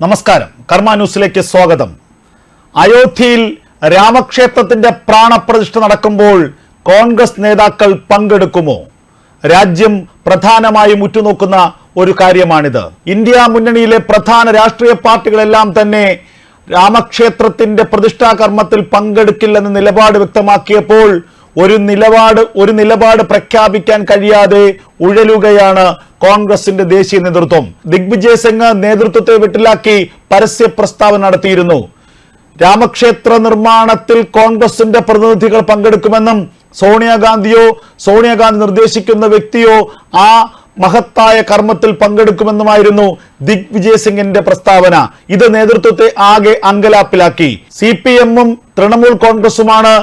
നമസ്കാരം. കർമ്മ ന്യൂസിലേക്ക് സ്വാഗതം. അയോധ്യയിൽ രാമക്ഷേത്രത്തിന്റെ പ്രാണപ്രതിഷ്ഠ നടക്കുമ്പോൾ കോൺഗ്രസ് നേതാക്കൾ പങ്കെടുക്കുമോ? രാജ്യം പ്രധാനമായും ഉറ്റുനോക്കുന്ന ഒരു കാര്യമാണിത്. ഇന്ത്യ മുന്നണിയിലെ പ്രധാന രാഷ്ട്രീയ പാർട്ടികളെല്ലാം തന്നെ രാമക്ഷേത്രത്തിന്റെ പ്രതിഷ്ഠാ കർമ്മത്തിൽ പങ്കെടുക്കില്ലെന്ന നിലപാട് വ്യക്തമാക്കിയപ്പോൾ ഒരു നിലപാട് ഒരു നിലപാട് പ്രഖ്യാപിക്കാൻ കഴിയാതെ ഉഴലുകയാണ് കോൺഗ്രസിന്റെ ദേശീയ നേതൃത്വം. ദിഗ്വിജയ് സിംഗ് നേതൃത്വത്തെ വിട്ടിലാക്കി പരസ്യ പ്രസ്താവന നടത്തിയിരുന്നു. രാമക്ഷേത്ര നിർമ്മാണത്തിൽ കോൺഗ്രസിന്റെ പ്രതിനിധികൾ പങ്കെടുക്കുമെന്നും സോണിയാഗാന്ധിയോ സോണിയാഗാന്ധി നിർദ്ദേശിക്കുന്ന വ്യക്തിയോ ആ മഹത്തായ കർമ്മത്തിൽ പങ്കെടുക്കുമെന്നുമായിരുന്നു ദിഗ്വിജയ് സിംഗിന്റെ പ്രസ്താവന. ഇത് നേതൃത്വത്തെ ആകെ അങ്കലാപ്പിലാക്കി. സി പി എമ്മും തൃണമൂൽ കോൺഗ്രസുമാണ്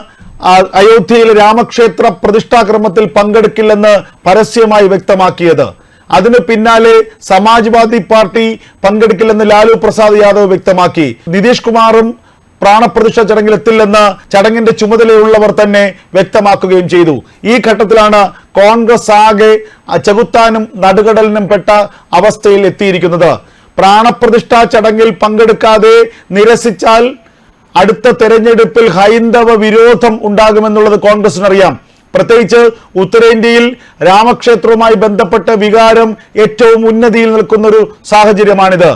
ആ, അയോധ്യയിലെ രാമക്ഷേത്ര പ്രതിഷ്ഠാക്രമത്തിൽ പങ്കെടുക്കില്ലെന്ന് പരസ്യമായി വ്യക്തമാക്കിയത്. അതിന് പിന്നാലെ സമാജ്വാദി പാർട്ടി പങ്കെടുക്കില്ലെന്ന് ലാലു പ്രസാദ് യാദവ് വ്യക്തമാക്കി. നിതീഷ് കുമാറും പ്രാണപ്രതിഷ്ഠ ചടങ്ങിൽ എത്തില്ലെന്ന് ചടങ്ങിന്റെ ചുമതലയുള്ളവർ തന്നെ വ്യക്തമാക്കുകയും ചെയ്തു. ഈ ഘട്ടത്തിലാണ് കോൺഗ്രസ് ആകെ ചെകുത്താനും നടുകടലിനും പെട്ട അവസ്ഥയിൽ എത്തിയിരിക്കുന്നത്. പ്രാണപ്രതിഷ്ഠാ ചടങ്ങിൽ പങ്കെടുക്കാതെ നിരസിച്ചാൽ അടുത്ത തെരഞ്ഞെടുപ്പിൽ ഹൈന്ദവ വിരോധം ഉണ്ടാകുമെന്നുള്ളത് കോൺഗ്രസിനറിയാം. പ്രത്യേകിച്ച് ഉത്തരേന്ത്യയിൽ രാമക്ഷേത്രവുമായി ബന്ധപ്പെട്ട വികാരം ഏറ്റവും ഉന്നതിയിൽ നിൽക്കുന്ന ഒരു സാഹചര്യമാണിത്.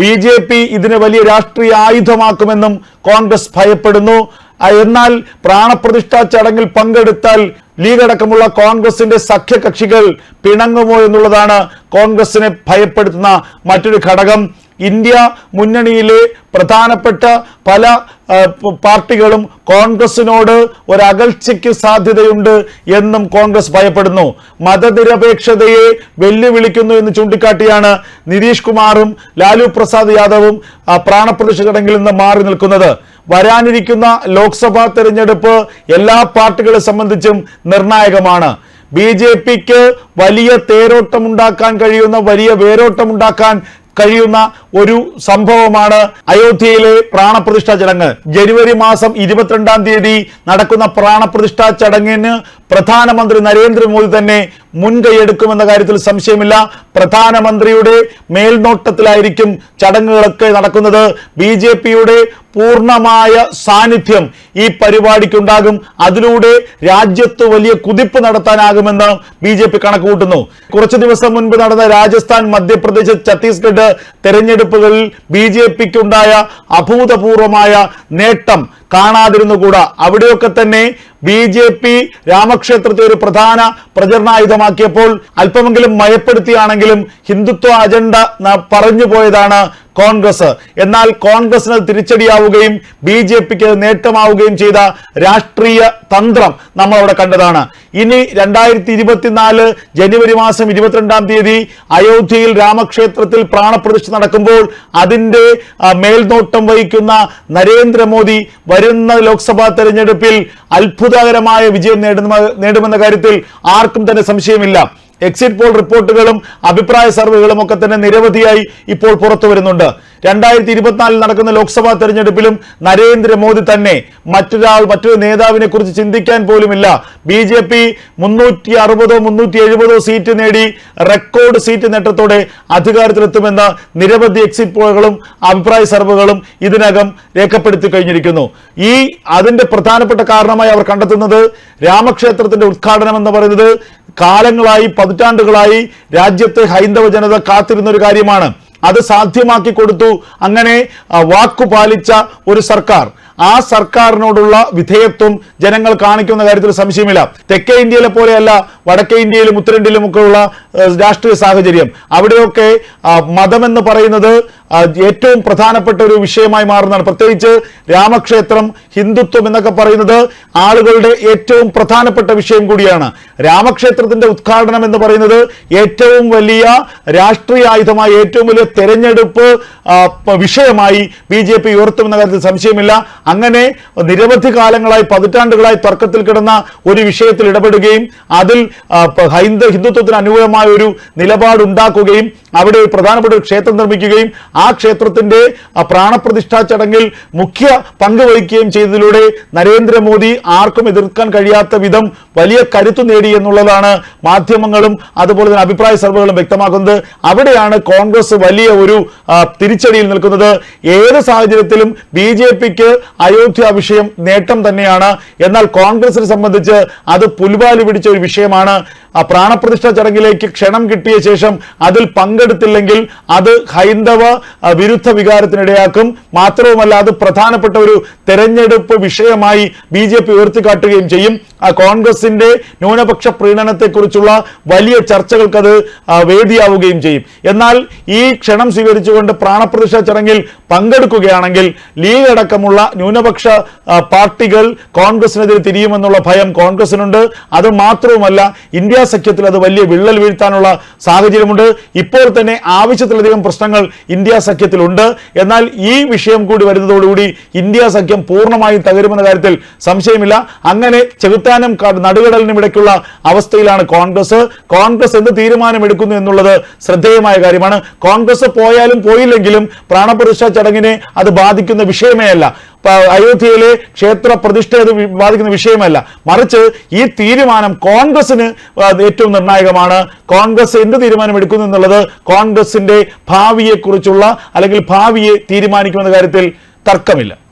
ബി ജെ പി ഇതിനെ വലിയ രാഷ്ട്രീയ ആയുധമാക്കുമെന്നും കോൺഗ്രസ് ഭയപ്പെടുന്നു. എന്നാൽ പ്രാണപ്രതിഷ്ഠാ ചടങ്ങിൽ പങ്കെടുത്താൽ ലീഗ് അടക്കമുള്ള കോൺഗ്രസിന്റെ സഖ്യകക്ഷികൾ പിണങ്ങുമോ എന്നുള്ളതാണ് കോൺഗ്രസിനെ ഭയപ്പെടുത്തുന്ന മറ്റൊരു ഘടകം. ഇന്ത്യ മുന്നണിയിലെ പ്രധാനപ്പെട്ട പല പാർട്ടികളും കോൺഗ്രസിനോട് ഒരു അകൽച്ചയ്ക്ക് സാധ്യതയുണ്ട് എന്നും കോൺഗ്രസ് ഭയപ്പെടുന്നു. മതനിരപേക്ഷതയെ വെല്ലുവിളിക്കുന്നു എന്ന് ചൂണ്ടിക്കാട്ടിയാണ് നിതീഷ് കുമാറും ലാലു പ്രസാദ് യാദവും പ്രാണപ്രതിഷ്ഠ ചടങ്ങിൽ നിന്ന് മാറി നിൽക്കുന്നത്. വരാനിരിക്കുന്ന ലോക്സഭാ തെരഞ്ഞെടുപ്പ് എല്ലാ പാർട്ടികളെ സംബന്ധിച്ചും നിർണായകമാണ്. ബി ജെ പിക്ക് വലിയ തേരോട്ടമുണ്ടാക്കാൻ കഴിയുന്ന വലിയ വേരോട്ടമുണ്ടാക്കാൻ കഴിയുന്ന ഒരു സംഭവമാണ് അയോധ്യയിലെ പ്രാണപ്രതിഷ്ഠാ ചടങ്ങ്. ജനുവരി മാസം ഇരുപത്തിരണ്ടാം തീയതി നടക്കുന്ന പ്രാണപ്രതിഷ്ഠാ ചടങ്ങിന് പ്രധാനമന്ത്രി നരേന്ദ്രമോദി തന്നെ മുൻകൈയെടുക്കുമെന്ന കാര്യത്തിൽ സംശയമില്ല. പ്രധാനമന്ത്രിയുടെ മേൽനോട്ടത്തിലായിരിക്കും ചടങ്ങുകളൊക്കെ നടക്കുന്നത്. ബി ജെ പിയുടെ പൂർണമായ സാന്നിധ്യം ഈ പരിപാടിക്കുണ്ടാകും. അതിലൂടെ രാജ്യത്ത് വലിയ കുതിപ്പ് നടത്താനാകുമെന്ന് ബി ജെ പി കണക്കുകൂട്ടുന്നു. കുറച്ചു ദിവസം മുൻപ് നടന്ന രാജസ്ഥാൻ മധ്യപ്രദേശ് ഛത്തീസ്ഗഡ് തെരഞ്ഞെടുപ്പുകളിൽ ബി ജെ പിക്കുണ്ടായ അഭൂതപൂർവമായ നേട്ടം കാണാതിരുന്നുകൂടാ. അവിടെയൊക്കെ തന്നെ ബി ജെ പി രാമക്ഷേത്രത്തെ ഒരു പ്രധാന പ്രചരണായുധമാക്കിയപ്പോൾ അല്പമെങ്കിലും മയപ്പെടുത്തിയാണെങ്കിലും ഹിന്ദുത്വ അജണ്ട പറഞ്ഞു പോയതാണ് കോൺഗ്രസ്. എന്നാൽ കോൺഗ്രസിന് തിരിച്ചടിയാവുകയും ബി ജെ പിക്ക് നേട്ടമാവുകയും ചെയ്ത രാഷ്ട്രീയ തന്ത്രം നമ്മൾ അവിടെ കണ്ടതാണ്. ഇനി രണ്ടായിരത്തി ഇരുപത്തിനാല് ജനുവരി മാസം ഇരുപത്തിരണ്ടാം തീയതി അയോധ്യയിൽ രാമക്ഷേത്രത്തിൽ പ്രാണപ്രതിഷ്ഠ നടക്കുമ്പോൾ അതിന്റെ മേൽനോട്ടം വഹിക്കുന്ന നരേന്ദ്രമോദി വരുന്ന ലോക്സഭാ തെരഞ്ഞെടുപ്പിൽ അത്ഭുതകരമായ വിജയം നേടുന്ന നേടുമെന്ന കാര്യത്തിൽ ആർക്കും തന്നെ സംശയമില്ല. എക്സിറ്റ് പോൾ റിപ്പോർട്ടുകളും അഭിപ്രായ സർവേകളും ഒക്കെ തന്നെ നിരവധിയായി ഇപ്പോൾ പുറത്തു വരുന്നുണ്ട്. രണ്ടായിരത്തി ഇരുപത്തിനാലിൽ നടക്കുന്ന ലോക്സഭാ തെരഞ്ഞെടുപ്പിലും നരേന്ദ്രമോദി തന്നെ മറ്റൊരാൾ മറ്റൊരു നേതാവിനെ കുറിച്ച് ചിന്തിക്കാൻ പോലുമില്ല. ബി ജെ പി മുന്നൂറ്റി അറുപതോ മുന്നൂറ്റി എഴുപതോ സീറ്റ് നേടി റെക്കോർഡ് സീറ്റ് നേട്ടത്തോടെ അധികാരത്തിലെത്തുമെന്ന് നിരവധി എക്സിറ്റ് പോളുകളും അഭിപ്രായ സർവേകളും ഇതിനകം രേഖപ്പെടുത്തി കഴിഞ്ഞിരിക്കുന്നു. ഈ അതിന്റെ പ്രധാനപ്പെട്ട കാരണമായി അവർ കണ്ടെത്തുന്നത് രാമക്ഷേത്രത്തിന്റെ ഉദ്ഘാടനം എന്ന് പറയുന്നത് കാലങ്ങളായി പതിറ്റാണ്ടുകളായി രാജ്യത്തെ ഹൈന്ദവ ജനത കാത്തിരുന്ന ഒരു കാര്യമാണ്. അത് സാധ്യമാക്കി കൊടുത്തു. അങ്ങനെ വാക്കു പാലിച്ച ഒരു സർക്കാർ. ആ സർക്കാരിനോടുള്ള വിധേയത്വം ജനങ്ങൾ കാണിക്കുന്ന കാര്യത്തിൽ സംശയമില്ല. തെക്കേ ഇന്ത്യയിലെ പോലെയല്ല. വടക്കേ ഇന്ത്യയിലും ഉത്തരേന്ത്യയിലും ഒക്കെ ഉള്ള ഏഹ്, രാഷ്ട്രീയ സാഹചര്യം. അവിടെയൊക്കെ മതമെന്ന് പറയുന്നത് ഏറ്റവും പ്രധാനപ്പെട്ട ഒരു വിഷയമായി മാറുന്നതാണ്. പ്രത്യേകിച്ച് രാമക്ഷേത്രം ഹിന്ദുത്വം എന്നൊക്കെ പറയുന്നത് ആളുകളുടെ ഏറ്റവും പ്രധാനപ്പെട്ട വിഷയം കൂടിയാണ്. രാമക്ഷേത്രത്തിന്റെ ഉദ്ഘാടനം എന്ന് പറയുന്നത് ഏറ്റവും വലിയ രാഷ്ട്രീയ ആയുധമായി ഏറ്റവും വലിയ തെരഞ്ഞെടുപ്പ് വിഷയമായി ബി ജെ പി ഉയർത്തുമെന്ന കാര്യത്തിൽ സംശയമില്ല. അങ്ങനെ നിരവധി കാലങ്ങളായി പതിറ്റാണ്ടുകളായി തർക്കത്തിൽ കിടന്ന ഒരു വിഷയത്തിൽ ഇടപെടുകയും അതിൽ ഹൈന്ദ ഹിന്ദുത്വത്തിന് അനുകൂലമായ ശക്തമായ ഒരു നിലപാടുണ്ടാക്കുകയും അവിടെ ഒരു പ്രധാനപ്പെട്ട ഒരു ക്ഷേത്രം നിർമ്മിക്കുകയും ആ ക്ഷേത്രത്തിന്റെ പ്രാണപ്രതിഷ്ഠാ ചടങ്ങിൽ മുഖ്യ പങ്ക് വഹിക്കുകയും ചെയ്തതിലൂടെ നരേന്ദ്രമോദി ആർക്കും എതിർക്കാൻ കഴിയാത്ത വിധം വലിയ കരുത്തു നേടി എന്നുള്ളതാണ് മാധ്യമങ്ങളും അതുപോലെ തന്നെ അഭിപ്രായ സർവകളും വ്യക്തമാക്കുന്നത്. അവിടെയാണ് കോൺഗ്രസ് വലിയ ഒരു തിരിച്ചടിയിൽ നിൽക്കുന്നത്. ഏത് സാഹചര്യത്തിലും ബി ജെ പിക്ക് അയോധ്യ വിഷയം നേട്ടം തന്നെയാണ്. എന്നാൽ കോൺഗ്രസിനെ സംബന്ധിച്ച് അത് പുൽവാലി പിടിച്ച ഒരു വിഷയമാണ്. ആ പ്രാണപ്രതിഷ്ഠ ചടങ്ങിലേക്ക് ക്ഷണം കിട്ടിയ ശേഷം അതിൽ പങ്കെടുത്തില്ലെങ്കിൽ അത് ഹൈന്ദവ വിരുദ്ധ വികാരത്തിനിടയാക്കും. മാത്രവുമല്ല അത് പ്രധാനപ്പെട്ട ഒരു തെരഞ്ഞെടുപ്പ് വിഷയമായി ബി ജെ പി ഉയർത്തിക്കാട്ടുകയും ചെയ്യും. ആ കോൺഗ്രസിന്റെ ന്യൂനപക്ഷ പ്രീണനത്തെക്കുറിച്ചുള്ള വലിയ ചർച്ചകൾക്ക് അത് വേദിയാവുകയും ചെയ്യും. എന്നാൽ ഈ ക്ഷണം സ്വീകരിച്ചുകൊണ്ട് പ്രാണപ്രതിഷ്ഠ ചടങ്ങിൽ പങ്കെടുക്കുകയാണെങ്കിൽ ലീഗ് അടക്കമുള്ള ന്യൂനപക്ഷ പാർട്ടികൾ കോൺഗ്രസിനെതിരെ തിരിയുമെന്നുള്ള ഭയം കോൺഗ്രസിനുണ്ട്. അത് മാത്രവുമല്ല ഇന്ത്യ സഖ്യത്തിൽ അത് വലിയ വിള്ളൽ വീഴ്ത്താനുള്ള സാഹചര്യമുണ്ട്. ഇപ്പോൾ തന്നെ ആവശ്യത്തിലധികം പ്രശ്നങ്ങൾ ഇന്ത്യ സഖ്യത്തിലുണ്ട്. എന്നാൽ ഈ വിഷയം കൂടി വരുന്നതോടുകൂടി ഇന്ത്യ സഖ്യം പൂർണമായും തകരുമെന്ന കാര്യത്തിൽ സംശയമില്ല. അങ്ങനെ ചെകുത്താനും ക- നടുകടലിനും ഇടയ്ക്കുള്ള അവസ്ഥയിലാണ് കോൺഗ്രസ്. കോൺഗ്രസ് എന്ത് തീരുമാനമെടുക്കുന്നു എന്നുള്ളത് ശ്രദ്ധേയമായ കാര്യമാണ്. കോൺഗ്രസ് പോയാലും പോയില്ലെങ്കിലും പ്രാണപ്രതിഷ്ഠ ചടങ്ങിനെ അത് ബാധിക്കുന്ന വിഷയമേ അല്ല. അയോധ്യയിലെ ക്ഷേത്ര പ്രതിഷ്ഠ അത് ബാധിക്കുന്ന വിഷയമല്ല. മറിച്ച് ഈ തീരുമാനം കോൺഗ്രസിന് ഏറ്റവും നിർണായകമാണ്. കോൺഗ്രസ് എന്ത് തീരുമാനം എടുക്കുന്നു എന്നുള്ളത് കോൺഗ്രസിന്റെ ഭാവിയെക്കുറിച്ചുള്ള അല്ലെങ്കിൽ ഭാവിയെ തീരുമാനിക്കുമെന്ന കാര്യത്തിൽ തർക്കമില്ല.